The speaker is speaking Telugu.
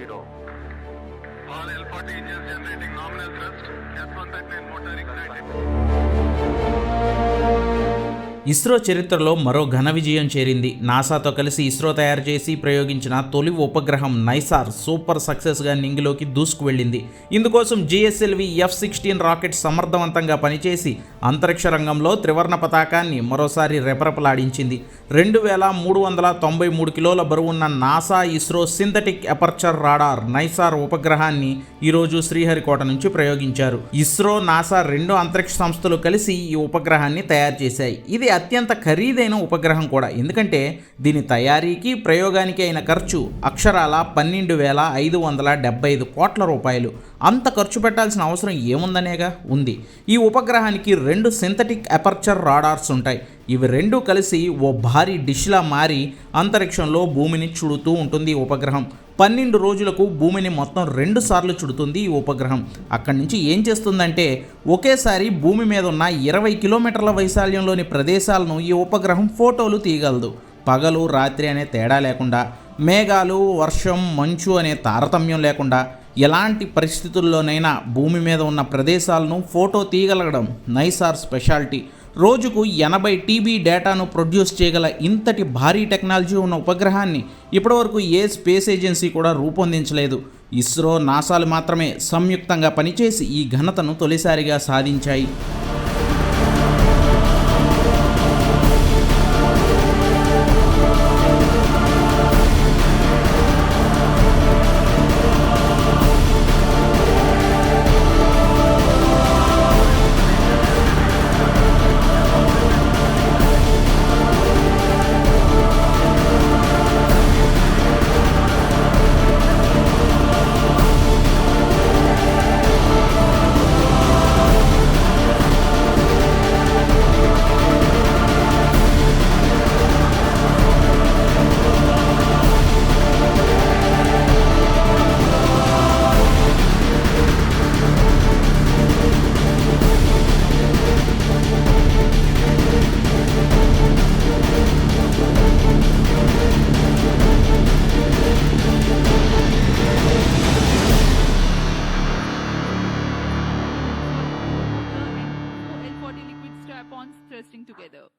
zero. All L40 engines generating nominal thrust. S139 motor ignited. ISRO చరిత్రలో మరో ఘన విజయం చేరింది. నాసాతో కలిసి ఇస్రో తయారు చేసి ప్రయోగించిన తొలి ఉపగ్రహం నైసార్ సూపర్ సక్సెస్గా నింగిలోకి దూసుకు వెళ్ళింది. ఇందుకోసం జిఎస్ఎల్వి ఎఫ్ సిక్స్టీన్ రాకెట్ సమర్థవంతంగా పనిచేసి అంతరిక్ష రంగంలో త్రివర్ణ పతాకాన్ని మరోసారి రెపరెపలాడించింది. రెండు వేల మూడు వందల తొంభై మూడు కిలోల బరువున్న NASA ISRO synthetic aperture radar NISAR ఉపగ్రహాన్ని ఈరోజు శ్రీహరికోట నుంచి ప్రయోగించారు. ఇస్రో నాసా రెండు అంతరిక్ష సంస్థలు కలిసి ఈ ఉపగ్రహాన్ని తయారు చేశాయి. ఇది అత్యంత ఖరీదైన ఉపగ్రహం కూడా. ఎందుకంటే దీని తయారీకి ప్రయోగానికి అయిన ఖర్చు అక్షరాల పన్నెండు వేల ఐదు వందల డెబ్బై ఐదు కోట్ల రూపాయలు. అంత ఖర్చు పెట్టాల్సిన అవసరం ఏముందనేగా ఉంది. ఈ ఉపగ్రహానికి రెండు సింథటిక్ అపర్చర్ రాడార్స్ ఉంటాయి. ఇవి రెండు కలిసి ఓ భారీ డిష్లా మారి అంతరిక్షంలో భూమిని చుడుతూ ఉంటుంది ఉపగ్రహం. పన్నెండు రోజులకు భూమిని మొత్తం రెండు సార్లు చుడుతుంది ఈ ఉపగ్రహం. అక్కడి నుంచి ఏం చేస్తుందంటే ఒకేసారి భూమి మీద ఉన్న ఇరవై కిలోమీటర్ల వైశాల్యంలోని ప్రదేశాలను ఈ ఉపగ్రహం ఫోటోలు తీయగలదు. పగలు రాత్రి అనే తేడా లేకుండా మేఘాలు వర్షం మంచు అనే తారతమ్యం లేకుండా ఎలాంటి పరిస్థితుల్లోనైనా భూమి మీద ఉన్న ప్రదేశాలను ఫోటో తీయగలగడం నైసార్ స్పెషాలిటీ. రోజుకు ఎనభై టీబీ డేటాను ప్రొడ్యూస్ చేయగల ఇంతటి భారీ టెక్నాలజీ ఉన్న ఉపగ్రహాన్ని ఇప్పటివరకు ఏ స్పేస్ ఏజెన్సీ కూడా రూపొందించలేదు. ఇస్రో నాసాలు మాత్రమే సంయుక్తంగా పనిచేసి ఈ ఘనతను తొలిసారిగా సాధించాయి. interesting together.